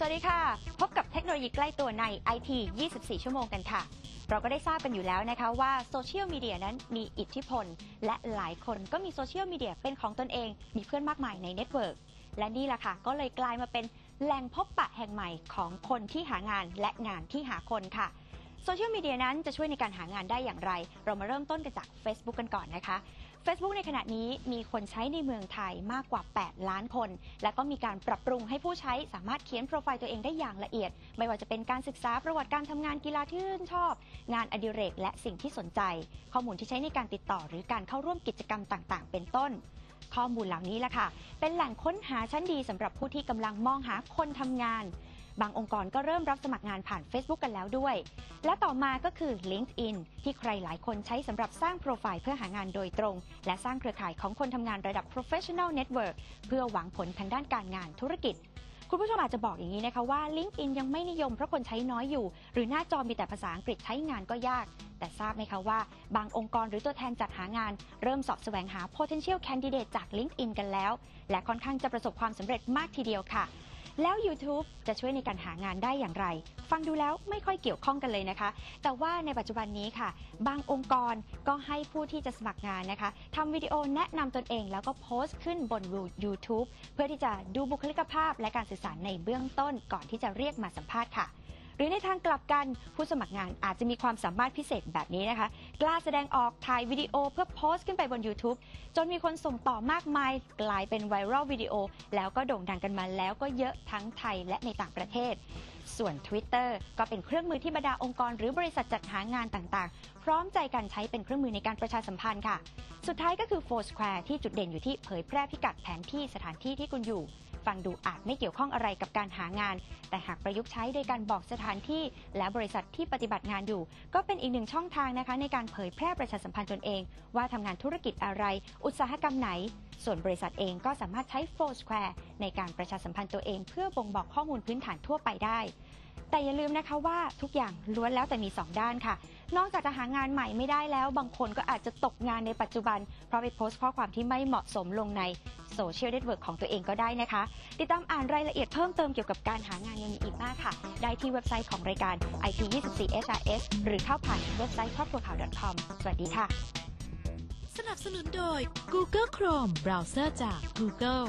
สวัสดีค่ะ พบกับเทคโนโลยีใกล้ตัวใน IT 24 ชั่วโมงกันค่ะ เราก็ได้ทราบกันอยู่แล้วนะคะว่าโซเชียลมีเดียนั้นมีอิทธิพล และหลายคนก็มีโซเชียลมีเดียเป็นของตนเอง มีเพื่อนมากมายในเน็ตเวิร์กและนี่แหละค่ะ ก็เลยกลายมาเป็นแหล่งพบปะแห่งใหม่ของคนที่หางานและงานที่หาคนค่ะโซเชียลมีเดียนั้นจะช่วยในการหางานได้อย่างไร เรามาเริ่มต้นกันจาก Facebook กันก่อนนะคะ Facebook ในขณะนี้มีคนใช้ในเมืองไทยมากกว่า 8 ล้านคน และก็มีการปรับปรุงให้ผู้ใช้สามารถเขียนโปรไฟล์ตัวเองได้อย่างละเอียด ไม่ว่าจะเป็นการศึกษาประวัติการทำงานกีฬาที่ชื่นชอบ งานอดิเรกและสิ่งที่สนใจ ข้อมูลที่ใช้ในการติดต่อหรือการเข้าร่วมกิจกรรมต่าง ๆ เป็นต้นข้อมูลเหล่านี้แหละค่ะ เป็นแหล่งค้นหาชั้นดีสำหรับผู้ที่กำลังมองหาคนทำงาน บางองค์กรก็เริ่มรับสมัครงานผ่าน Facebook กันแล้วด้วย และต่อมาก็คือ LinkedIn ที่ใครหลายคนใช้สำหรับสร้างโปรไฟล์เพื่อหางานโดยตรง และสร้างเครือข่ายของคนทำงานระดับ professional network เพื่อหวังผลทางด้านการงานธุรกิจคุณผู้ชมอาจจะบอกอย่างนี้นะคะว่า LinkedIn ยังไม่นิยมเพราะคนใช้น้อยอยู่ หรือหน้าจอมีแต่ภาษาอังกฤษใช้งานก็ยาก แต่ทราบไหมคะว่า บางองค์กรหรือตัวแทนจัดหางาน เริ่มสอบแสวงหา potential candidate จาก LinkedIn กันแล้ว และค่อนข้างจะประสบความสำเร็จมากทีเดียวค่ะ แล้ว YouTube จะช่วยในการหางานได้อย่างไร ฟังดูแล้วไม่ค่อยเกี่ยวข้องกันเลยนะคะ แต่ว่าในปัจจุบันนี้ค่ะ บางองค์กรก็ให้ผู้ที่จะสมัครงานนะคะทำวิดีโอแนะนำตนเอง แล้วก็โพสต์ขึ้นบน YouTube เพื่อที่จะดูบุคลิกภาพ และการสื่อสารในเบื้องต้นก่อนที่จะเรียกมาสัมภาษณ์ค่ะ หรือในทางกลับกันผู้สมัครงานอาจจะมีความสามารถพิเศษแบบนี้นะคะ กล้าแสดงออกถ่ายวิดีโอเพื่อโพสต์ขึ้นไปบน YouTube จนมีคนส่งต่อมากมาย กลายเป็นไวรัลวิดีโอ แล้วก็โด่งดังกันมาแล้วก็เยอะทั้งไทยและในต่างประเทศ ส่วน Twitter ก็เป็นเครื่องมือที่บรรดาองค์กรหรือบริษัทจัดหางานต่างๆ พร้อมใจกันใช้เป็นเครื่องมือในการประชาสัมพันธ์ค่ะ สุดท้ายก็คือ Foursquare ที่จุดเด่นอยู่ที่เผยแพร่พิกัดแผนที่สถานที่ที่คุณอยู่ฟังดูอาจไม่เกี่ยวข้องอะไรกับการหางาน แต่หากประยุกต์ใช้โดยการบอกสถานที่ และบริษัทที่ปฏิบัติงานอยู่ ก็เป็นอีกหนึ่งช่องทางนะคะในการเผยแพร่ประชาสัมพันธ์ตนเอง ว่าทำงานธุรกิจอะไร อุตสาหกรรมไหน ส่วนบริษัทเองก็สามารถใช้ Foursquare ในการประชาสัมพันธ์ตัวเอง เพื่อบ่งบอกข้อมูลพื้นฐานทั่วไปได้ แต่อย่าลืมนะคะว่าทุกอย่างล้วนแล้วแต่มี 2 ด้านค่ะ นอกจากจะหางานใหม่ไม่ได้แล้ว บางคนก็อาจจะตกงานในปัจจุบัน เพราะไปโพสต์ข้อความที่ไม่เหมาะสมลงในโซเชียลเน็ตเวิร์กของตัวเองก็ได้นะคะ ติดตามอ่านรายละเอียดเพิ่มเติมเกี่ยวกับการหางานยังมีอีกมากค่ะ ได้ที่เว็บไซต์ของรายการ IT24HRS หรือเข้าผ่านเว็บไซต์ครอบครัวข่าว .com สวัสดีค่ะ สนับสนุนโดย Google Chrome เบราว์เซอร์จาก Google